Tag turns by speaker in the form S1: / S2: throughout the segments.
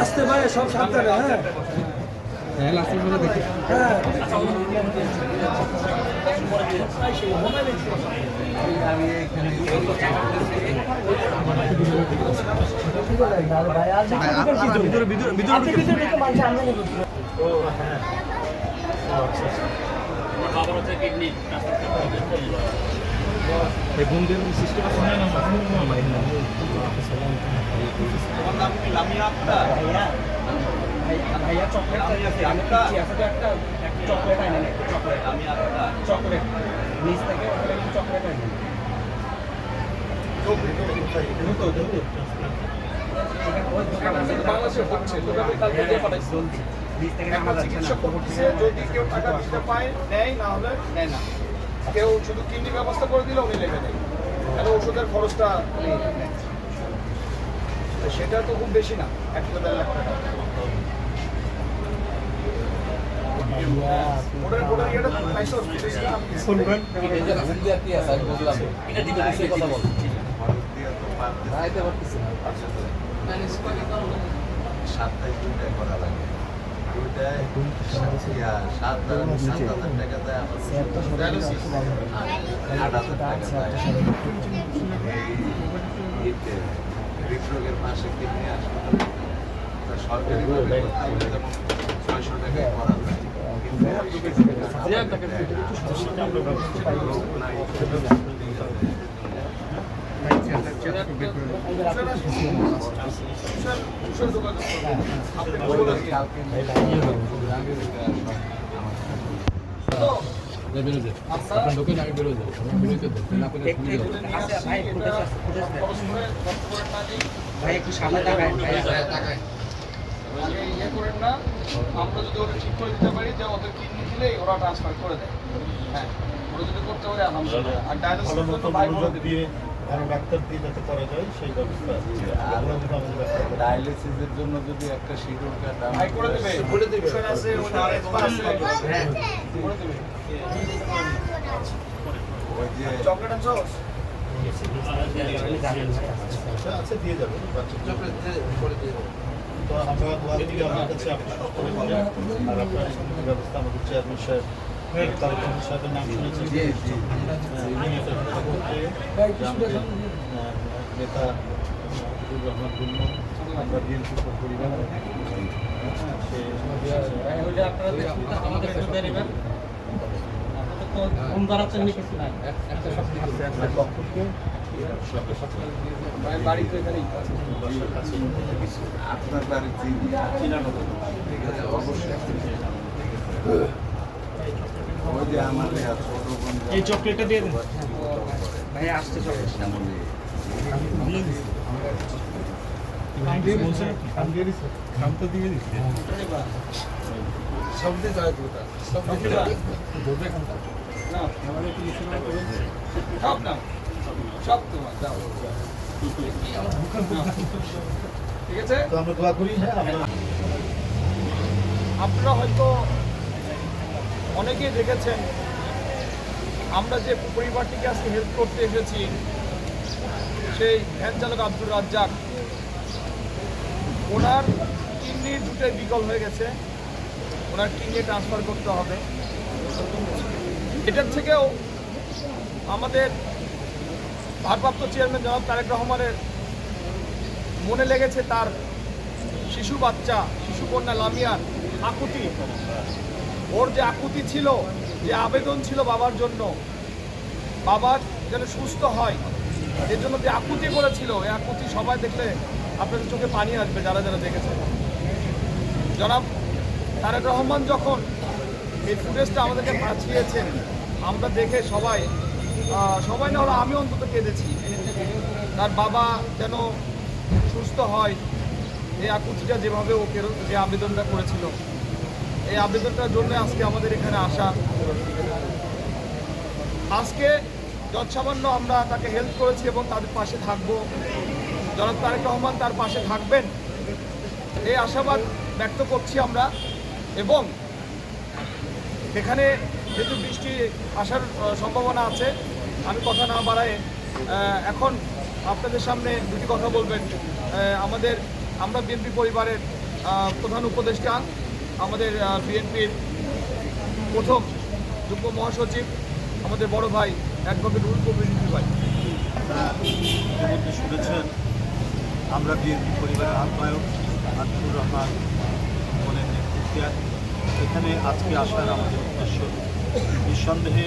S1: আসতে পারে সব সাবধানে হ্যাঁ হ্যাঁ
S2: ভিতরে ভিতরে ভিতরে ঢুকেন। এই বোনদের সিস্টেম আছে
S1: ভাইয়া চকলেট আমি পিচ্ছি আসলে একটা চকলেট আইনেন চকলেট আমি চকলেট নিচ থেকে চকলেট দ্রুত
S3: বাংলাদেশে হচ্ছে তোকে আমি কালকে দিয়ে পাঠাইছি
S1: নিচ থেকে
S3: একটা
S1: নামা যাচ্ছে না
S3: চিকিৎসক করতেছে যদি কেউ টাকা দিতে পায় নেয় না হলে নেয় না। কেউ শুধু কিডনি ব্যবস্থা করে দিলে উনি লেগে দেয় তাহলে ওষুধের খরচটা সেটা তো খুব বেশি না এক থেকে দেড় লাখ টাকা। ওটার ইয়েটা পাইছো শুনবেন
S4: সাতটায় দুইটায় করা লাগে দুইটায় সাত সাত হাজার টাকা দেয় আট হাজার টাকা দেয় হৃদরোগের মাসে কিডনি হাসপাতাল তা সরকারি ভাবে করতে হলে যেমন ছয়শো টাকায় করা যায় কিন্তু
S3: আমরা যদি ওটা ঠিক করে দিতে পারি যে ওদের কিডনি দিলেই ওরা ট্রান্সফার করে দেয় হ্যাঁ ওরা যদি করতে পারে আর
S4: ডায়ালিসিসের জন্য যদি একটা শিডিউল কাটা
S1: হ্যাঁ
S5: আছে, আছে। দিয়ে যাবে। তো আমরা দোয়া দিকে আমার কাছে আপনি আর আপনার ব্যবস্থা আমাদের চেয়ারম্যান সাহেব নাম আহ, নেতা রহমান গুল্ম আমরা আপনার পক্ষকে
S3: ভাই বাড়ি তো এখানেই
S5: দর্শক কাছে
S4: আপনার বাড়ির ঠিক আছে অবশ্যই
S5: এই চকলেটটা দিয়ে দিন।
S1: ভাইয়া আসতে চকলেট।
S3: ঠিক আছে?
S5: তো আমরা দোয়া করি হ্যাঁ আমরা
S3: আপনারা হয়তো অনেকেই দেখেছেন, আমরা যে পরিবারটিকে আজকে হেল্প করতে এসেছি, সেই ভ্যান চালক আব্দুর রাজ্জাক, ওনার কিডনির দুটোই বিকল হয়ে গেছে, ওনার কিডনি ট্রান্সফার করতে হবে। এটার থেকেও আমাদের ভারপ্রাপ্ত চেয়ারম্যান জনাব তারেক রহমানের মনে লেগেছে তার শিশু বাচ্চা শিশু কন্যা লামিয়ার আকুতি। ওর যে আকুতি ছিল, যে আবেদন ছিল বাবার জন্য বাবার যেন সুস্থ হয়, এর জন্য যে আকুতি করেছিল, এই আকুতি সবাই দেখলে আপনাদের চোখে পানি আসবে, যারা যারা দেখেছে। জনাব তারেক রহমান যখন এই ফুটেজটা আমাদেরকে পাঠিয়েছেন, আমরা দেখে সবাই সবাই না হলে আমি অন্তত কেঁদেছি। তার বাবা যেন সুস্থ হয়, এই আকুতিটা যেভাবে ও যে আবেদনটা করেছিল। এই আবেদনটার জন্য আজকে আমাদের এখানে আসা। আজকে যৎসামান্য আমরা তাকে হেল্প করেছি এবং তাদের পাশে থাকব। জনাব তারেক রহমান তার পাশে থাকবেন। এই আশাবাদ ব্যক্ত করছি আমরা এবং এখানে যেহেতু বৃষ্টি আসার সম্ভাবনা আছে, আমি কথা না বাড়ায় এখন আপনাদের সামনে দুটি কথা বলবেন। আমাদের আমরা বিএনপি পরিবারের প্রধান উপদেষ্টা আমাদের বিএনপির প্রথম যুগ্ম মহাসচিব, আমাদের বড় ভাই, অ্যাডভোকেট রিজভী ভাই।
S5: শুনেছেন, আমরা বিএনপি পরিবারের আহ্বায়ক আতিকুর রহমান মনের নেতৃত্বে এখানে আজকে আসার আমাদের উদ্দেশ্য, নিঃসন্দেহে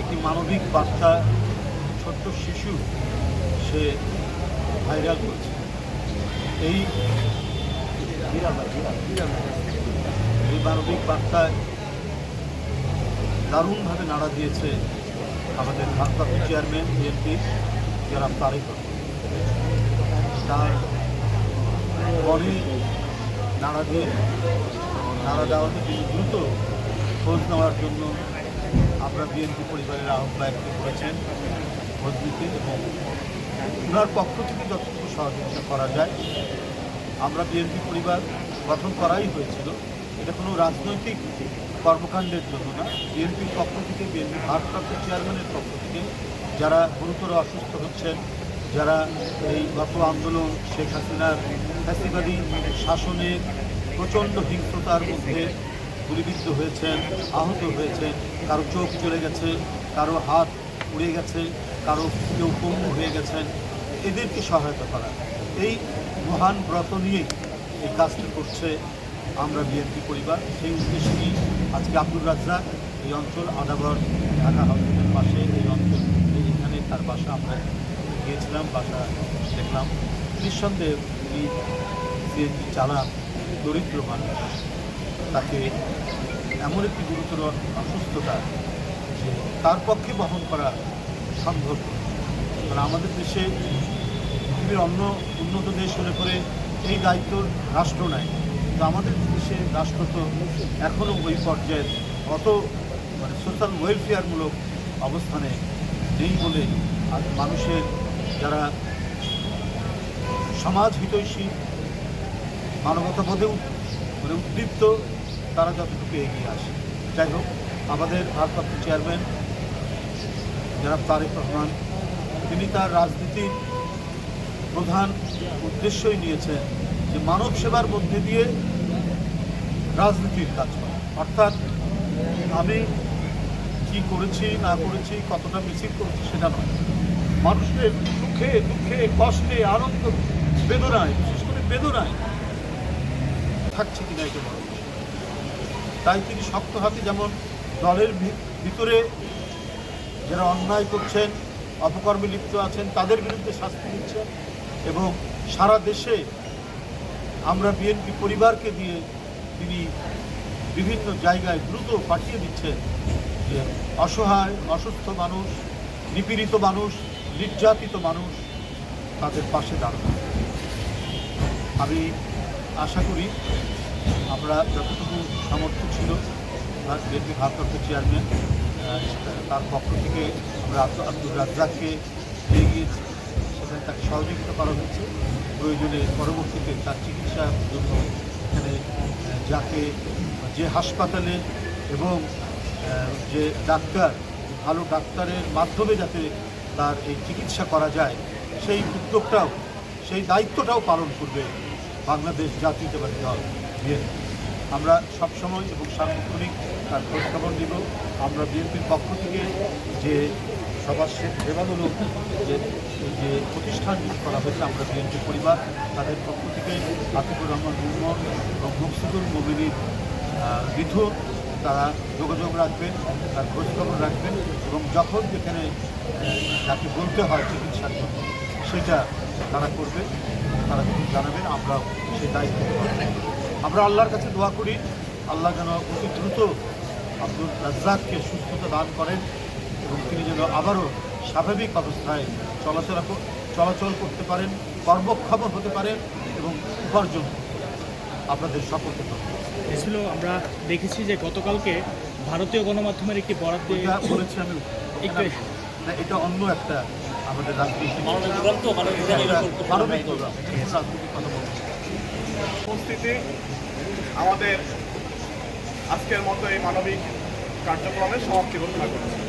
S5: একটি মানবিক বার্তা ছোট্ট শিশু সে ভাইরাল করছে। এই এই মানবিক বার্তায় দারুণভাবে নাড়া দিয়েছে আমাদের ভারপ্রাপ্ত চেয়ারম্যান বিএনপি জনাব তারেক। তার মনে নাড়া দিয়ে নাড়া দেওয়াতে তিনি দ্রুত খোঁজ নেওয়ার জন্য আমরা বিএনপি পরিবারের আহ্বায়ককে করেছেন খোঁজ নিতে এবং ওনার পক্ষ থেকে যতটুকু সহযোগিতা করা যায় আমরা বিএনপি পরিবার গঠন করাই হয়েছিল এটা কোনো রাজনৈতিক কর্মকাণ্ডের জন্য না। বিএনপির পক্ষ থেকে বিএনপি ভারপ্রাপ্ত চেয়ারম্যানের পক্ষ থেকে যারা গুরুতর অসুস্থ হচ্ছেন, যারা এই গত আন্দোলন শেখ হাসিনার ফ্যাসিবাদী শাসনের প্রচণ্ড হিংস্রতার মধ্যে গুলিবিদ্ধ হয়েছেন, আহত হয়েছেন, কারও চোখ চলে গেছে, কারও হাত উড়ে গেছে, কারও কেউ পঙ্গু হয়ে গেছেন। এদেরকে সহায়তা করা। এই মহান ব্রত নিয়েই এই কাজটি করছে আমরা বিএনপি পরিবার, সেই উদ্দেশ্যেই আজকে আব্দুর রাজ্জাক এই অঞ্চল আদাবর ঢাকা হাউসের পাশে এই অঞ্চল এখানে তার বাসা আমরা গিয়েছিলাম, বাসা দেখলাম নিঃসন্দেহে উনি সিএনজি চালান দরিদ্র মানুষ তাকে এমন একটি গুরুতর অসুস্থতা যে তার পক্ষে বহন করা সম্ভব। কারণ আমাদের দেশে পৃথিবীর অন্য উন্নত দেশ হলে পরে এই দায়িত্ব রাষ্ট্র নেয় তো আমাদের দেশে রাষ্ট্র তো এখনও ওই পর্যায়ের অত মানে সোশ্যাল ওয়েলফেয়ারমূলক অবস্থানে নেই বলে আর মানুষের যারা সমাজ হিতৈষী মানবতাবোধে মানে উদ্দীপ্ত, তারা যতটুকু এগিয়ে আসে। যাই হোক, আমাদের ভারপ্রাপ্ত চেয়ারম্যান জনাব তারেক রহমান, তিনি তার রাজনীতির প্রধান উদ্দেশ্যই নিয়েছেন যে মানব সেবার মধ্যে দিয়ে রাজনীতির কাজ করা। অর্থাৎ আমি কি করেছি, না করেছি, কতটা মিছিল করেছি সেটা নয়। মানুষের সুখে, দুঃখে, কষ্টে, আনন্দ, বেদনায়, বিশেষ করে বেদনায় থাকছে কিনা এটা বড় তাই তিনি শক্ত হাতে যেমন দলের ভিতরে যারা অন্যায় করছেন, অপকর্মে লিপ্ত আছেন, তাদের বিরুদ্ধে শাস্তি দিচ্ছেন এবং সারা দেশে আমরা বিএনপি পরিবারকে দিয়ে তিনি বিভিন্ন জায়গায় দ্রুত পাঠিয়ে দিচ্ছেন যে অসহায়, অসুস্থ মানুষ, নিপীড়িত মানুষ, নির্যাতিত মানুষ তাদের পাশে দাঁড়ানো। আমি আশা করি আমরা যতটুকু সামর্থ্য ছিল বিএনপি ভারপ্রাপ্ত চেয়ারম্যান, তার পক্ষ থেকে আমরা আব্দুল- রাজ্জাককে দিয়ে গিয়েছি। সেখানে তাকে সহযোগিতা করা হয়েছে। প্রয়োজনে পরবর্তীতে তার চিকিৎসার জন্য এখানে যাকে যে হাসপাতালে এবং যে ডাক্তার, ভালো ডাক্তারের মাধ্যমে যাতে তার এই চিকিৎসা করা যায়, সেই উদ্যোগটাও, সেই দায়িত্বটাও পালন করবে বাংলাদেশ জাতীয়তাবাদী দল, বিএনপি। আমরা সবসময় এবং সার্বক্ষণিক তার খোঁজখবর দিব আমরা বিএনপির পক্ষ থেকে যে সবার সেবামূলক যে যে প্রতিষ্ঠান করা হয়েছে আমরা বিএনপি পরিবার, তাদের পক্ষ থেকে আতিকুর রহমান মুহম্মদ এবং মুকসিদুল মোমিনীর বিধু তারা যোগাযোগ রাখবেন, তার খোঁজখবর রাখবেন এবং যখন যেখানে যাকে বলতে হয় চিকিৎসার জন্য, সেটা তারা করবে, তারা যদি জানাবেন আমরা সেই দায়িত্ব আমরা আল্লাহর কাছে দোয়া করি, আল্লাহ যেন অতি দ্রুত আব্দুল রাজ্জাককে সুস্থতা দান করেন। এবং তিনি যেন আবারও স্বাভাবিক অবস্থায় চলাচলা চলাচল করতে পারেন কর্মক্ষম হতে পারেন এবং উপার্জন আপনাদের সকলকে ধন্যবাদ।
S2: ছিল আমরা দেখেছি যে গতকালকে ভারতীয় গণমাধ্যমের একটি বরাদ্দে
S5: বলেছি আমি
S2: একটু
S5: না এটা অন্য একটা আমাদের রাজনীতি
S6: উপস্থিতি আমাদের আজকের মতো এই মানবিক কার্যক্রমের সমাপ্তি ঘোষণা করছি।